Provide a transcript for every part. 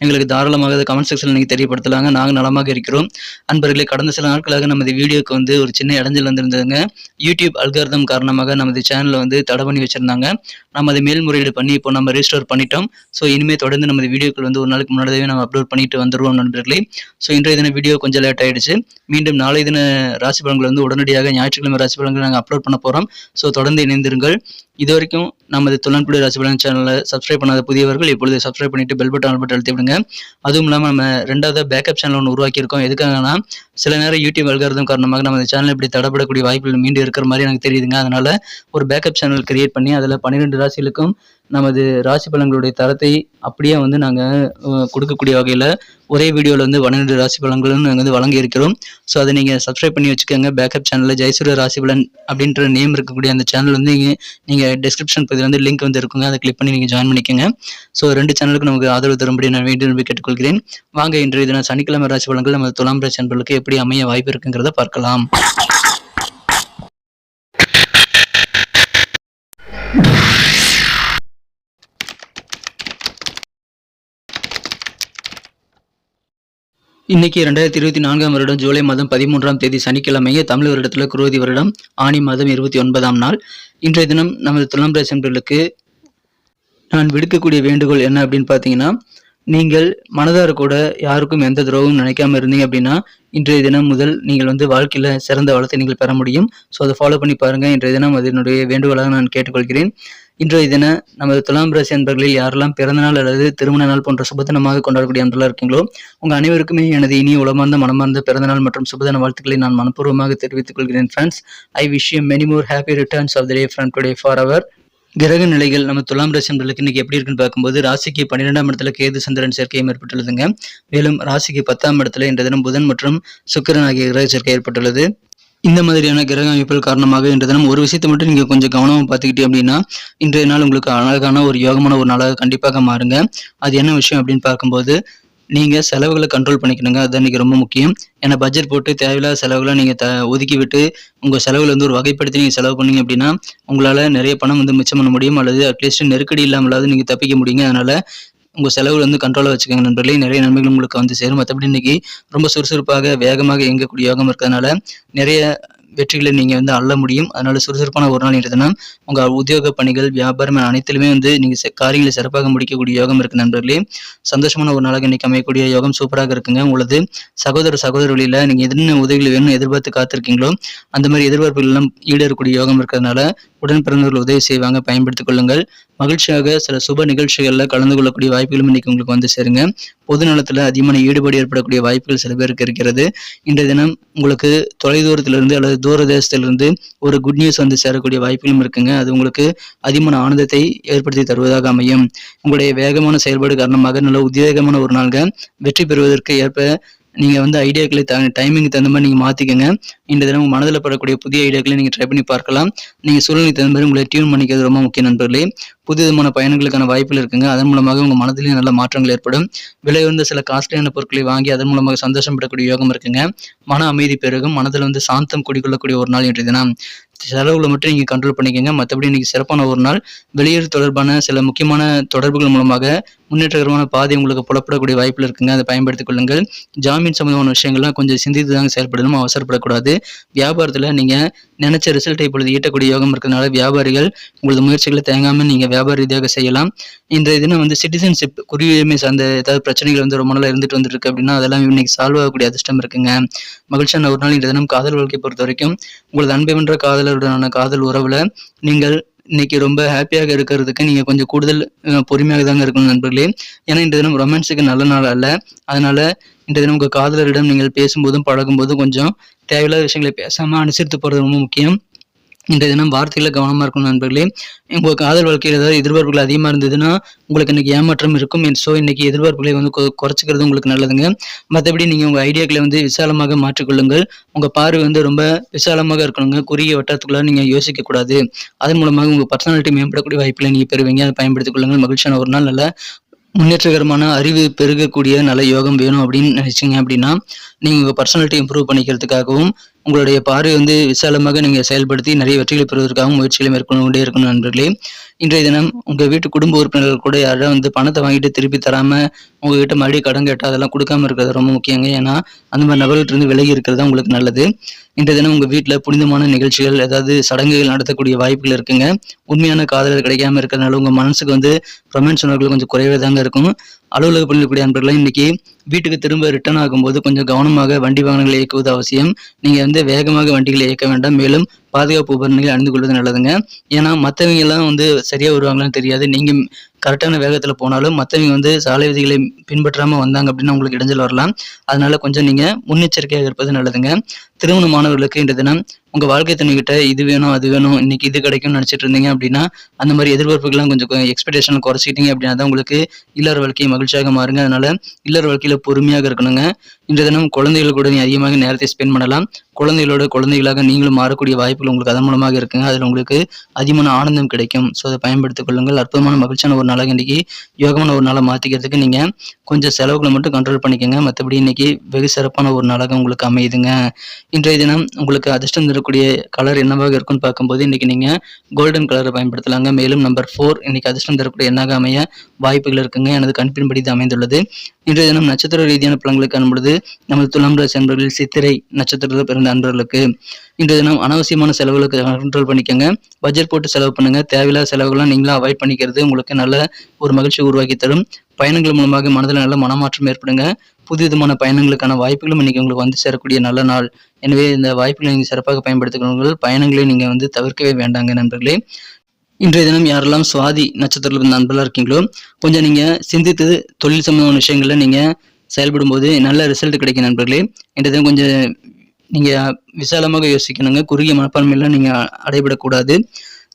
எங்களுக்கு தாராளமாக கமெண்ட் செக்ஷனில் நீங்கள் தெரியப்படுத்தலாங்க. நாங்கள் நலமாக இருக்கிறோம். அன்பர்களே கடந்த சில நாட்களாக நமது வீடியோக்கு வந்து ஒரு சின்ன இடைஞ்சல் வந்திருந்ததுங்க. யூடியூப் அல்காரதம் காரணமாக நமது சேனலை வந்து தடை பண்ணி வச்சுருந்தாங்க. நம்ம அதை மேல்முறையீடு பண்ணி இப்போ நம்ம ரெஜிஸ்டர் பண்ணிட்டோம். ஸோ இனிமேல் தொடர்ந்து நமது வீடியோக்கள் வந்து ஒரு நாளுக்கு முன்னாடியே நம்ம அப்லோட் பண்ணிட்டு வந்துடுவோம் நண்பர்களே. ஸோ இன்றைய தின வீடியோ கொஞ்சம் லேட் ஆகிடுச்சு மீண்டும் நாளை தின ராசி பலன்கள் வந்து உடனடியாக ஞாயிற்றுக்கிழமை ராசி பலன்கள் நாங்கள் அப்லோட் பண்ண போகிறோம் ஸோ தொடர்ந்து இணைந்திருங்கள். இது வரைக்கும் நமது துள்ளன்புடி ராசி பலன் சேனலை சப்ஸ்கிரைப் பண்ணாத புதியவர்கள் இப்பொழுது சப்ஸ்கிரைப் பண்ணிட்டு பெல் பட்டன் பட்டன் அழுத்தி விடுங்க அதுவும் இல்லாமல் நம்ம ரெண்டாவது பேக்கப் சேனல் ஒன்று உருவாக்கியிருக்கோம். எதுக்காகனா சில நேரம் யூடியூப் அல்காரதம் காரணமாக நம்ம சேனல் இப்படி தடப்படக்கூடிய வாய்ப்புகள் மீண்டும் இருக்கிற மாதிரி எனக்கு தெரியுதுங்க. அதனால ஒரு பேக்கப் சேனல் கிரியேட் பண்ணி அதில் பன்னிரெண்டு ராசிகளுக்கும் நமது ராசி பலன்களுடைய தரத்தை அப்படியே வந்து நாங்கள் கொடுக்கக்கூடிய வகையில் ஒரே வீடியோவில் வந்து பன்னிரெண்டு ராசி பலன்களும் நாங்கள் வந்து வழங்கி இருக்கிறோம். ஸோ அதை நீங்கள் சப்ஸ்கிரைப் பண்ணி வச்சுக்கோங்க. பேக்கப் சேனலில் ஜெயசூரிய ராசி பலன் அப்படின்ற நேம் இருக்கக்கூடிய அந்த சேனல் வந்து நீங்கள் நீங்கள் டிஸ்கிரிப்ஷன் பகுதியில் வந்து லிங்க் வந்து இருக்குங்க. அதை கிளிக் பண்ணி நீங்கள் ஜாயின் பண்ணிக்கோங்க. ஸோ ரெண்டு சேனலுக்கு நமக்கு ஆதரவு தரும்படி நான் வேண்டி நம்பி கேட்டுக்கொள்கிறேன். வாங்க இன்றைய தினம் சனிக்கிழமை ராசி பலன்கள் நமது துலாம் ராசி அன்பர்களுக்கு எப்படி அமைய வாய்ப்பு இருக்குங்கிறத பார்க்கலாம். இன்னைக்கு ரெண்டாயிரத்தி இருபத்தி நான்காம் வருடம் ஜூலை மாதம் பதிமூன்றாம் தேதி சனிக்கிழமையே தமிழ் வருடத்தில் குருவதி வருடம் ஆணி மாதம் இருபத்தி ஒன்பதாம் நாள். இன்றைய தினம் நமது துலாம் ராசி நான் விடுக்கக்கூடிய வேண்டுகோள் என்ன அப்படின்னு பார்த்தீங்கன்னா நீங்கள் மனதார கூட யாருக்கும் எந்த துரோகமும் நினைக்காம இருந்தீங்க அப்படின்னா இன்றைய தினம் முதல் நீங்கள் வந்து வாழ்க்கையில் சிறந்த வளத்தை நீங்கள் பெற முடியும். ஸோ அதை ஃபாலோ பண்ணி பாருங்கள் இன்றைய தினம் அதனுடைய வேண்டுகோளாக நான் கேட்டுக்கொள்கிறேன். இன்றைய தின நமது துலாம் ராசி அன்பர்களில் யாரெல்லாம் பிறந்தநாள் அல்லது திருமண நாள் போன்ற சுபதினமாக கொண்டாடக்கூடிய அன்பர்களாக இருக்கீங்களோ உங்கள் அனைவருக்குமே எனது இனி உளமார்ந்த மனமார்ந்த பிறந்தநாள் மற்றும் சுபதின வாழ்த்துக்களை நான் மனப்பூர்வமாக தெரிவித்துக் கொள்கிறேன் friends I wish you many more happy returns of the day from today for அவர் கிரக நிலைகள் நம்ம துலாம் ராசி அன்பர்களுக்கு இன்னைக்கு எப்படி இருக்குன்னு பார்க்கும்போது ராசிக்கு பன்னிரெண்டாம் இடத்துல கேது சந்திரன் சேர்க்கையும் ஏற்பட்டுள்ளதுங்க. மேலும் ராசிக்கு பத்தாம் இடத்துல இன்றைய தினம் புதன் மற்றும் சுக்கிரன் ஆகிய கிரக சேர்க்கை ஏற்பட்டுள்ளது. இந்த மாதிரியான கிரக அமைப்புகள் காரணமாக இன்றைய தினம் ஒரு விஷயத்தை மட்டும் நீங்கள் கொஞ்சம் கவனமாக பார்த்துக்கிட்டீங்க அப்படின்னா இன்றைய நாள் உங்களுக்கு அழகான ஒரு யோகமான ஒரு நாளாக கண்டிப்பாக மாறுங்க. அது என்ன விஷயம் அப்படின்னு பார்க்கும்போது நீங்கள் செலவுகளை கண்ட்ரோல் பண்ணிக்கணுங்க. அது இன்னைக்கு ரொம்ப முக்கியம். ஏன்னா பட்ஜெட் போட்டு தேவையில்லாத செலவுகளை நீங்கள் த ஒதுக்கி விட்டு உங்கள் செலவில் வந்து ஒரு வகைப்படுத்தி நீங்கள் செலவு பண்ணீங்க அப்படின்னா உங்களால் நிறைய பணம் வந்து மிச்சம் பண்ண முடியும். அல்லது அட்லீஸ்ட் நெருக்கடி இல்லாமலாவது நீங்கள் தப்பிக்க முடியுங்க. அதனால் உங்கள் செலவுகள் வந்து கண்ட்ரோலாக வச்சுக்கோங்க நண்பர்களே. நிறைய நன்மைகள் உங்களுக்கு வந்து சேரும். மற்றபடி இன்னைக்கு ரொம்ப சுறுசுறுப்பாக வேகமாக இயங்கக்கூடிய யோகம் இருக்கிறதுனால நிறைய வெற்றிகளை நீங்கள் வந்து அள்ள முடியும். அதனால் சுறுசுறுப்பான ஒரு நாள் இருந்ததுன்னா உங்கள் உத்தியோக பணிகள் வியாபாரம் அனைத்திலுமே வந்து நீங்கள் காரியங்களை சிறப்பாக முடிக்கக்கூடிய யோகம் இருக்குது நண்பர்களே. சந்தோஷமான ஒரு நாளாக இன்றைக்கி அமையக்கூடிய யோகம் சூப்பராக இருக்குங்க. உங்களது சகோதர சகோதரிகளில் நீங்கள் என்னென்ன உதவிகள் வேணும்னு எதிர்பார்த்து காத்திருக்கீங்களோ அந்த மாதிரி எதிர்பார்ப்புகள்லாம் ஈடேறக்கூடிய யோகம் இருக்கிறதுனால உடன் பிறந்தவர்கள் உதவி செய்வாங்க. பயன்படுத்திக் கொள்ளுங்கள். மகிழ்ச்சியாக சில சுப நிகழ்ச்சிகளில் கலந்து கொள்ளக்கூடிய வாய்ப்புகளும் இன்னைக்கு உங்களுக்கு வந்து சேருங்க. பொது நலத்தில் அதிகமான ஈடுபாடு ஏற்படக்கூடிய வாய்ப்புகள் சில பேருக்கு இருக்கிறது. இன்றைய தினம் உங்களுக்கு தொலைதூரத்திலிருந்து அல்லது தூர தேசத்திலிருந்து ஒரு குட் நியூஸ் வந்து சேரக்கூடிய வாய்ப்புகளும் இருக்குங்க. அது உங்களுக்கு அதிகமான ஆனந்தத்தை ஏற்படுத்தி தருவதாக அமையும். உங்களுடைய வேகமான செயல்பாடு காரணமாக நல்ல உத்வேகமான ஒரு நாள்க வெற்றி பெறுவதற்கு ஏற்ப நீங்கள் வந்து ஐடியாக்களை த டைமிங்க்கு தகுந்த மாதிரி நீங்கள் மாற்றிக்கங்க இந்த தினம் உங்கள் மனதில் படக்கூடிய புதிய ஐடியாக்களை நீங்கள் ட்ரை பண்ணி பார்க்கலாம். நீங்கள் சூழ்நிலைக்கு தகுந்த மாதிரி உங்களை டியூன் பண்ணிக்கிறது ரொம்ப முக்கிய நண்பர்களே. புது விதமான பயணங்களுக்கான வாய்ப்புகள் இருக்குங்க. அதன் மூலமாக உங்கள் மனதிலேயும் நல்ல மாற்றங்கள் ஏற்படும். விலை உயர்ந்த சில காஸ்ட்லியான பொருட்களை வாங்கி அதன் மூலமாக சந்தோஷப்படக்கூடிய யோகம் இருக்குங்க. மன அமைதி பெருகும். மனதில் வந்து சாந்தம் குடிக்கொள்ளக்கூடிய ஒரு நாள் இன்றைய தினம். செலவுகளை மட்டும் நீங்கள் கண்ட்ரோல் பண்ணிக்கோங்க. மற்றபடி இன்றைக்கி சிறப்பான ஒரு நாள். வெளியேறு தொடர்பான சில முக்கியமான தொடர்புகள் மூலமாக முன்னேற்றகரமான பாதை உங்களுக்கு புலப்படக்கூடிய வாய்ப்பில் இருக்குங்க. அதை பயன்படுத்திக் கொள்ளுங்கள். ஜாமீன் சம்மந்தமான விஷயங்கள்லாம் கொஞ்சம் சிந்தித்து தாங்க செயல்படணும். அவசரப்படக்கூடாது. வியாபாரத்தில் நீங்கள் நினைச்ச ரிசல்ட்டை இப்பொழுது ஈட்டக்கூடிய யோகம் இருக்கிறதுனால வியாபாரிகள் உங்களது முயற்சிகளை தேங்காமல் நீங்கள் வியாபார ரீதியாக செய்யலாம். இந்த தினம் வந்து சிட்டிசன்ஷிப் குடியுரிமை சார்ந்த ஏதாவது பிரச்சனைகள் வந்து ரொம்ப நாளாக இருந்துட்டு வந்துருக்கு அப்படின்னா அதெல்லாம் இன்னைக்கு சால்வ் ஆகக்கூடிய அதிர்ஷ்டம் இருக்குங்க. மகிழ்ச்சியான ஒரு நாள் இந்த தினம் காதல் வாழ்க்கை பொறுத்த வரைக்கும் உங்களது அன்பை வென்ற காதலருடனான காதல் உறவில் நீங்கள் இன்னைக்கு ரொம்ப ஹாப்பியாக இருக்கிறதுக்கு நீங்கள் கொஞ்சம் கூடுதல் பொறுமையாக தாங்க இருக்கணும் நண்பர்களே. ஏன்னா இந்த தினம் ரொமான்ஸுக்கு நல்ல நாள் அல்ல. அதனால இந்த தினம் உங்கள் காதலரிடம் நீங்கள் பேசும்போதும் பழகும்போதும் கொஞ்சம் தேவையில்லாத விஷயங்களை பேசாமல் அனுசரித்து போகிறது ரொம்ப முக்கியம். இன்றைய தினம் வார்த்தைகளை கவனமாக இருக்கணும் நண்பர்களே. உங்கள் காதல் வாழ்க்கையில் ஏதாவது எதிர்பார்ப்புகள் அதிகமாக இருந்ததுன்னா உங்களுக்கு இன்றைக்கி ஏமாற்றம் இருக்கும். ஸோ இன்னைக்கு எதிர்பார்ப்புகளை வந்து கொ- குறைச்சிக்கிறது உங்களுக்கு நல்லதுங்க. மற்றபடி நீங்கள் உங்கள் ஐடியாக்களை வந்து விசாலமாக மாற்றிக்கொள்ளுங்கள். உங்கள் பார்வை வந்து ரொம்ப விசாலமாக இருக்கணுங்க. குறுகிய வட்டத்துக்குள்ளே நீங்கள் யோசிக்கக்கூடாது அதன் மூலமாக உங்கள் பர்சனாலிட்டி மேம்படக்கூடிய வாய்ப்பில் நீங்கள் பெறுவீங்க. அதை பயன்படுத்திக் கொள்ளுங்கள். மகிழ்ச்சியான ஒரு நாள். நல்ல முன்னேற்றகரமான அறிவு பெருகக்கூடிய நல்ல யோகம் வேணும் அப்படின்னு நினைச்சீங்க அப்படின்னா நீங்கள் உங்கள் பர்சனாலிட்டி இம்ப்ரூவ் பண்ணிக்கிறதுக்காகவும் உங்களுடைய பார்வை வந்து விசாலமாக நீங்கள் செயல்படுத்தி நிறைய வெற்றிகளை பெறுவதற்காகவும் முயற்சிகளை மேற்கொண்டு கொண்டே இருக்கணும் நண்பர்களே. இன்றைய தினம் உங்கள் வீட்டு குடும்ப உறுப்பினர்கள் கூட யாரும் வந்து பணத்தை வாங்கிட்டு திருப்பி தராமல் உங்ககிட்ட மறுபடியும் கடன் கேட்டால் அதெல்லாம் கொடுக்காம இருக்கிறது ரொம்ப முக்கியங்க. ஏன்னா அந்த மாதிரி நபர்கள்ட்டிருந்து விலகி இருக்கிறது தான் உங்களுக்கு நல்லது. இன்றைய தினம் உங்கள் வீட்டில் புனிதமான நிகழ்ச்சிகள் ஏதாவது சடங்குகள் நடத்தக்கூடிய வாய்ப்புகள் இருக்குங்க. உண்மையான காதலர் கிடைக்காம இருக்கிறதுனால உங்கள் மனசுக்கு வந்து ரொமான்ஸ் உணர்வுகள் கொஞ்சம் குறைவே தாங்க இருக்கும். அலுவலக பணிக்கூடிய அன்பர்களை இன்னைக்கு வீட்டுக்கு திரும்ப ரிட்டர்ன் ஆகும்போது கொஞ்சம் கவனமாக வண்டி வாகனங்களை இயக்குவது அவசியம். நீங்கள் வந்து வேகமாக வண்டிகளை இயக்க வேண்டாம். மேலும் பாதுகாப்பு உபகரணங்களை அணிந்து கொள்வது நல்லதுங்க. ஏன்னா மற்றவங்க எல்லாம் வந்து சரியாக வருவாங்களான்னு தெரியாது. நீங்கள் கரெக்டான வேகத்தில் போனாலும் மற்றவங்க வந்து சாலை விதிகளை பின்பற்றாமல் வந்தாங்க அப்படின்னா உங்களுக்கு இடைஞ்சல் வரலாம். அதனால கொஞ்சம் நீங்கள் முன்னெச்சரிக்கையாக இருப்பது நல்லதுங்க. திருமணமானவர்களுக்கு இந்த தினம் உங்கள் வாழ்க்கை துணைகிட்ட இது வேணும் அது வேணும் இன்னைக்கு இது கிடைக்கும்னு நினச்சிட்டு இருந்தீங்க அப்படின்னா அந்த மாதிரி எதிர்பார்ப்புகள்லாம் கொஞ்சம் எக்ஸ்பெக்டேஷன் குறைச்சிக்கிட்டீங்க அப்படின்னா தான் உங்களுக்கு இல்லற வாழ்க்கையை மகிழ்ச்சியாக மாறுங்க. அதனால இல்லற வாழ்க்கையில் பொறுமையாக இருக்கணுங்க. இன்றைய தினம் குழந்தைகள் கூட நீ அதிகமாக நேரத்தை ஸ்பெண்ட் பண்ணலாம். குழந்தைகளோட குழந்தைகளாக நீங்களும் மாறக்கூடிய வாய்ப்புகள் உங்களுக்கு அதன் மூலமாக இருக்குங்க. அதில் உங்களுக்கு அதிகமான ஆனந்தம் கிடைக்கும். ஸோ அதை பயன்படுத்திக் கொள்ளுங்கள். அற்புதமான மகிழ்ச்சியான ஒரு நாளாக இன்னைக்கு யோகமான ஒரு நாளாக மாற்றிக்கிறதுக்கு நீங்கள் கொஞ்சம் செலவுகளை மட்டும் கண்ட்ரோல் பண்ணிக்கோங்க. மற்றபடி இன்னைக்கு வெகு சிறப்பான ஒரு நாளாக உங்களுக்கு அமையுதுங்க. இன்றைய தினம் உங்களுக்கு அதிர்ஷ்டம் தரக்கூடிய கலர் என்னவாக இருக்கும்னு பார்க்கும்போது இன்னைக்கு நீங்கள் கோல்டன் கலரை பயன்படுத்தலாங்க. மேலும் நம்பர் ஃபோர் இன்னைக்கு அதிர்ஷ்டம் தரக்கூடிய எண்ணாக அமைய வாய்ப்புகள் இருக்குங்க. எனது கணிப்பின்படி இது அமைந்துள்ளது. இன்றைய தினம் நட்சத்திர ரீதியான பழங்களுக்கு காணும்பொழுது நமது துலாம் ராசி அன்பர்களில் சித்திரை நட்சத்திரத்தில் பிறந்த நண்பர்களுக்கு இன்றைய தினம் அனாவசியமான செலவுகளுக்கு கண்ட்ரோல் பண்ணிக்கோங்க. பட்ஜெட் போட்டு செலவு பண்ணுங்க. தேவையில்லாத செலவுகள்லாம் நீங்களும் அவாய்ட் பண்ணிக்கிறது உங்களுக்கு நல்ல ஒரு மகிழ்ச்சி உருவாக்கி தரும். பயணங்கள் மூலமாக மனதில் நல்ல மனமாற்றம் ஏற்படுங்க. புது விதமான பயணங்களுக்கான வாய்ப்புகளும் இன்னைக்கு உங்களுக்கு வந்து சேரக்கூடிய நல்ல நாள். எனவே இந்த வாய்ப்புகளை நீங்கள் சிறப்பாக பயன்படுத்திக்கொள்ளுங்கள் பயணங்களை நீங்கள் வந்து தவிர்க்கவே வேண்டாங்க நண்பர்களே. இன்றைய தினம் யாரெல்லாம் சுவாதி நட்சத்திரத்தில் இருந்த நண்பர்களாக இருக்கீங்களோ கொஞ்சம் நீங்கள் சிந்தித்து தொழில் சம்பந்தமான விஷயங்களில் நீங்கள் செயல்படும் போது நல்ல ரிசல்ட் கிடைக்கும் நண்பர்களே. இன்றைய தினம் கொஞ்சம் நீங்கள் விசாலமாக யோசிக்கணுங்க. குறுகிய மனப்பான்மையெல்லாம் நீங்கள் அடைபடக்கூடாது.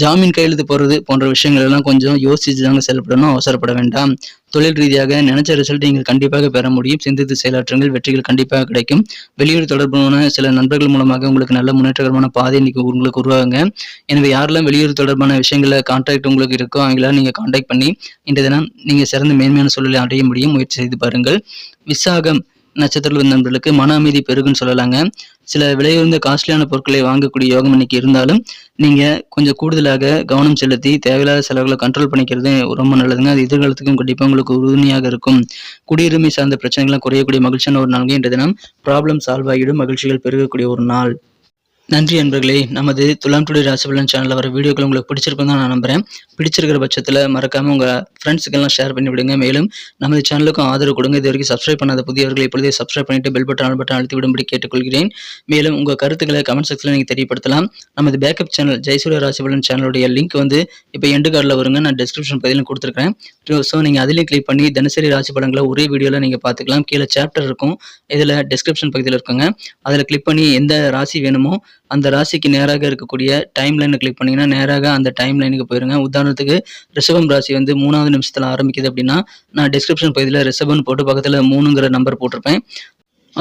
ஜாமீன் கையெழுத்து போடுறது போன்ற விஷயங்கள் எல்லாம் கொஞ்சம் யோசிச்சு தாங்க செயல்படணும். அவசரப்பட வேண்டாம். தொழில் ரீதியாக நினைச்ச ரிசல்ட் நீங்கள் கண்டிப்பாக பெற முடியும். சிந்தித்து செயலாற்றுங்கள். வெற்றிகள் கண்டிப்பாக கிடைக்கும். வெளியூர் தொடர்பான சில நண்பர்கள் மூலமாக உங்களுக்கு நல்ல முன்னேற்றகரமான பாதை இன்னைக்கு உங்களுக்கு உருவாகுங்க. எனவே யாரெல்லாம் வெளியூர் தொடர்பான விஷயங்கள கான்டாக்ட் உங்களுக்கு இருக்கோ அவங்களாம் நீங்கள் கான்டாக்ட் பண்ணி இந்த தினம் நீங்கள் சிறந்த மேன்மையான சூழலை அடைய முடியும். முயற்சி செய்து பாருங்கள். விசாகம் நட்சத்திரத்தில் நண்பர்களுக்கு மன அமைதி பெருகுன்னு சொல்லலாங்க. சில விலையுயர்ந்த காஸ்ட்லியான பொருட்களை வாங்கக்கூடிய யோகம் இன்னைக்கு இருந்தாலும் நீங்க கொஞ்சம் கூடுதலாக கவனம் செலுத்தி தேவையில்லாத செலவுகளை கண்ட்ரோல் பண்ணிக்கிறது ரொம்ப நல்லதுங்க. அது எதிர்காலத்துக்கும் கண்டிப்பாக உங்களுக்கு உறுதுணையாக இருக்கும். குடியுரிமை சார்ந்த பிரச்சனைகள்லாம் குறையக்கூடிய மகிழ்ச்சியான ஒரு நாள்ங்க இன்றைய தினம். ப்ராப்ளம் சால்வ் ஆகிடும் மகிழ்ச்சிகள் பெருகக்கூடிய ஒரு நாள். நன்றி அன்பர்களே நமது துலாம் டுடே ராசிபலன் சேனலில் வர வீடியோக்கள் உங்களுக்கு பிடிச்சிருக்கும் தான் நான் நம்புறேன். பிடிச்சிருக்கிற பட்சத்தில் மறக்காம உங்கள் ஃப்ரெண்ட்ஸுக்கெல்லாம் ஷேர் பண்ணி விடுங்க. மேலும் நமது சேனலுக்கும் ஆதரவு கொடுங்க. இது வரைக்கும் சப்ஸ்கிரைப் பண்ணாத புதியவர்கள் இப்பொழுதே சப்ஸ்கிரைப் பண்ணிட்டு பெல் பட்டன் ஆல் பட்டன் அழுத்தி விடும்படி கேட்டுக்கொள்கிறேன். மேலும் உங்கள் கருத்துக்களை கமெண்ட் செக்ஷனில் நீங்கள் தெரியப்படுத்தலாம். நமது பேக்கப் சேனல் ஜெயசூரிய ராசிபலன் சேனலுடைய லிங்க் வந்து இப்போ எண்டு கார்டில் வருங்க. நான் டிஸ்கிரிப்ஷன் பதிலும் கொடுத்துருக்கேன் ஸோ நீங்கள் அதிலையும் கிளிக் பண்ணி தினசரி ராசி பலன்களை ஒரே வீடியோவில் நீங்கள் பார்த்துக்கலாம். கீழே சாப்டர் இருக்கும். இதில் டிஸ்கிரிப்ஷன் பகுதியில் இருக்குங்க. அதில் கிளிக் பண்ணி எந்த ராசி வேணுமோ அந்த ராசிக்கு நேராக இருக்கக்கூடிய டைம் லைனை கிளிக் பண்ணீங்கன்னா நேராக அந்த டைம் லைனுக்கு போயிருங்க. உதாரணத்துக்கு ரிஷபம் ராசி வந்து மூணாவது நிமிஷத்தில் ஆரம்பிக்குது அப்படின்னா நான் டிஸ்கிரிப்ஷன் பகுதியில் ரிஷபம்னு போட்டு பக்கத்தில் மூணுங்கிற நம்பர் போட்டிருப்பேன்.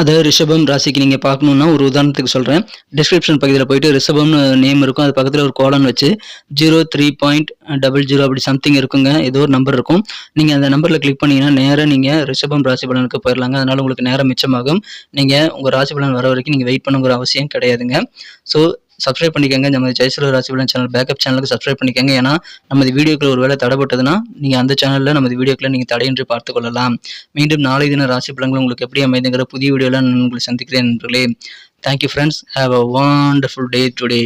அதை ரிஷபம் ராசிக்கு நீங்கள் பார்க்கணுன்னா ஒரு உதாரணத்துக்கு சொல்கிறேன் டிஸ்கிரிப்ஷன் பகுதியில் போயிட்டு ரிஷபம்னு நேம் இருக்கும். அது பக்கத்தில் ஒரு கோலன் வச்சு zero three point double zero அப்படி சம்திங் இருக்குங்க. ஏதோ ஒரு நம்பர் இருக்கும். நீங்கள் அந்த நம்பரில் கிளிக் பண்ணிங்கன்னா நேராக நீங்கள் ரிஷபம் ராசி பலனுக்கு போயிடலாங்க அதனால் உங்களுக்கு நேரம் மிச்சமாகும். நீங்கள் உங்கள் ராசி பலன் வர வரைக்கும் நீங்கள் வெயிட் பண்ணுங்கிற அவசியம் கிடையாதுங்க. ஸோ சப்ஸ்கிரைப் பண்ணிக்கோங்க. நம்ம ஜெயசூரிய ராசிபலன் சேனல் பேக்கப் சேனலுக்கு சப்ஸ்கிரைப் பண்ணிக்கோங்க. ஏன்னா நமது வீடியோக்கள் ஒரு வேலை தடைப்பட்டதுன்னா நீங்கள் அந்த சேனலில் நமது வீடியோக்களை நீங்கள் தடையின்றி பார்த்து கொள்ளலாம். மீண்டும் நாளை தின ராசி பலன்கள் உங்களுக்கு எப்படி அமைதுங்கிற புதிய வீடியோவில் நான் உங்களை சந்திக்கிறேன் நண்பர்களே. Thank you friends have a wonderful day today